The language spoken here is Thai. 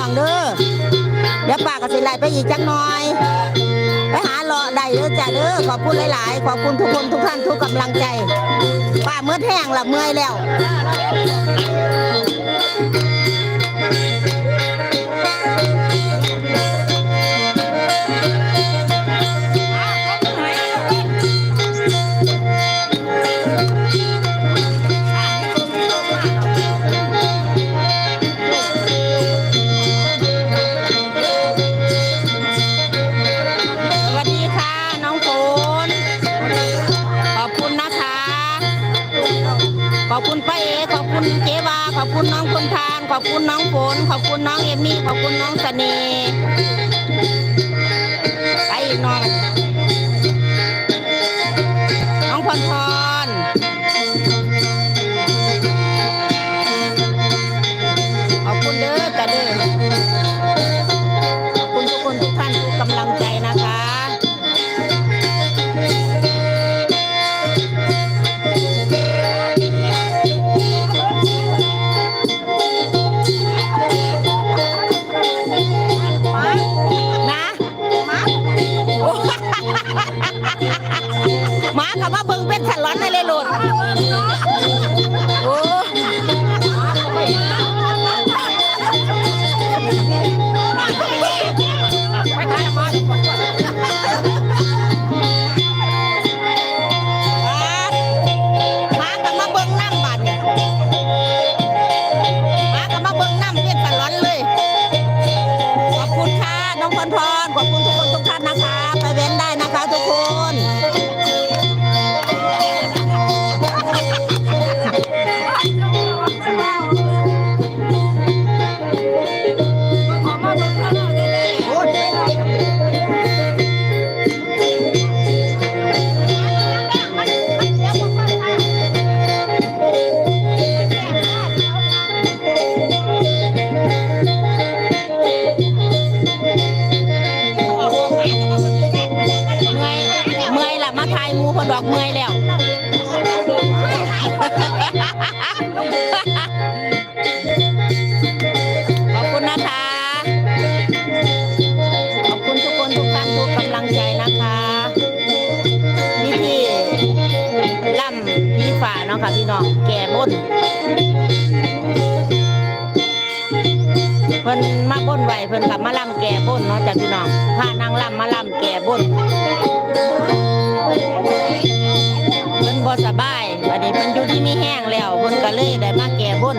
น้องเด้อเดี๋ยวป้าก็สิไล่ไปอีกจักหน่อย ไปหาเลาะใดเด้อจ้ะเด้อขอบคุณหลาย ๆ ขอบคุณทุกคนทุกท่านทุกกำลังใจป้าเมื่อแห้งละเมื่อยแล้ว อบคุณป้าเอขอบคุณเจวาขอบคุณน้องคนทาน ขอบคุณน้องฝนขอบคุณน้องเอมี่ขอบคุณน้องเสน่ห์ไปกน้อง หมากับว่าเบิ่งเป็นสันร้อนในเลยหลุดโอ้หมากับมาเบิ่งน้ำบัดเนี่ยมากับมาเบิ่งน้ำเป็นสันร้อนเลยขอบคุณค่ะ น้องพรพรขอบคุณ นเพิ่นมาบ่นไหวเพิ่นกลับมาล่ำแก่บ่นเนาะจ้ะพี่น้องพานางล่ำมาล่ำแก่บ่นเพิ่นบ่สบายวันนี้เพิ่นอยู่ที่มีแห้งแล้วเพิ่นก็เลยได้มาแก่บ่น